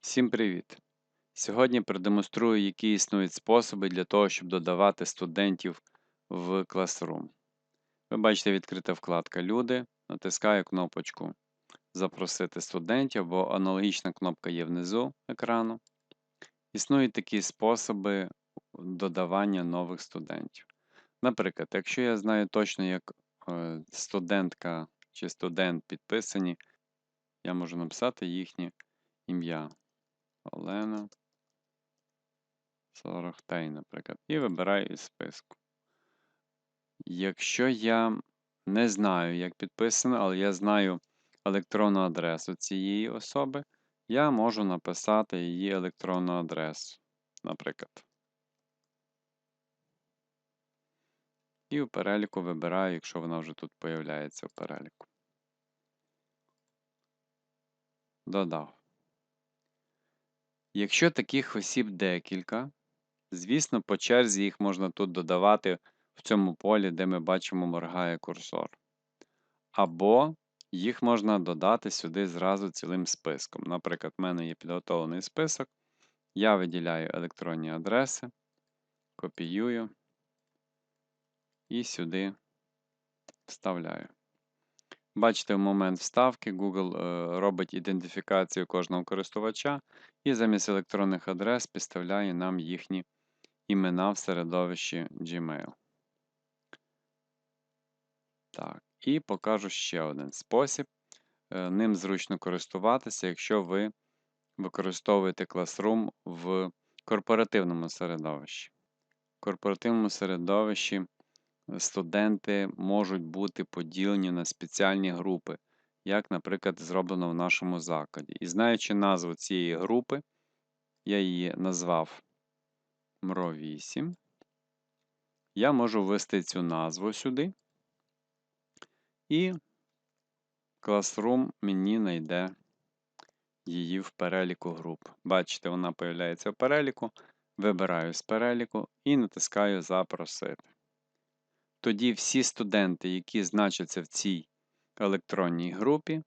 Всім привіт! Сьогодні продемонструю, які існують способи для того, щоб додавати студентів в Classroom. Ви бачите, відкрита вкладка Люди. Натискаю кнопочку Запросити студентів, або аналогічна кнопка є внизу екрану. Існують такі способи додавання нових студентів. Наприклад, якщо я знаю точно, як е, студентка чи студент підписані, я можу написати їхнє ім'я. Олена Сорохтей, наприклад, і вибираю із списку. Якщо я не знаю, як підписано, але я знаю електронну адресу цієї особи, я можу написати її електронну адресу, наприклад. І в переліку вибираю, якщо вона вже тут появляється в переліку. Додав. Якщо таких осіб декілька, звісно, по черзі їх можна тут додавати в цьому полі, де ми бачимо, моргає курсор. Або їх можна додати сюди зразу цілим списком. Наприклад, в мене є підготовлений список. Я виділяю електронні адреси, копіюю і сюди вставляю. Бачите, в момент вставки Google е, робить ідентифікацію кожного користувача і замість електронних адрес підставляє нам їхні імена в середовищі Gmail. Так, І покажу ще один спосіб. Е, ним зручно користуватися, якщо ви використовуєте Classroom в корпоративному середовищі. В корпоративному середовищі студенти можуть бути поділені на спеціальні групи, як, наприклад, зроблено в нашому закладі. І знаючи назву цієї групи, я її назвав МРО8. Я можу ввести цю назву сюди, і Classroom мені знайде її в переліку груп. Бачите, вона з'являється в переліку. Вибираю з переліку і натискаю Запросити тоді всі студенти, які значаться в цій електронній групі,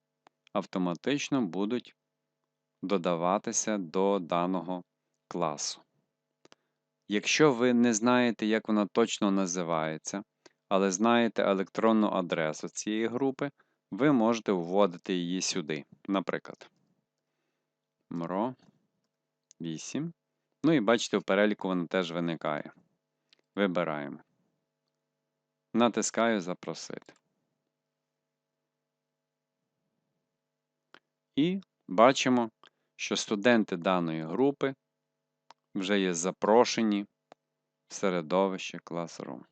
автоматично будуть додаватися до даного класу. Якщо ви не знаєте, як вона точно називається, але знаєте електронну адресу цієї групи, ви можете вводити її сюди. Наприклад, МРО 8. Ну і бачите, в переліку вона теж виникає. Вибираємо. Натискаю Запросити. І бачимо, що студенти даної групи вже є запрошені в середовище Classroom.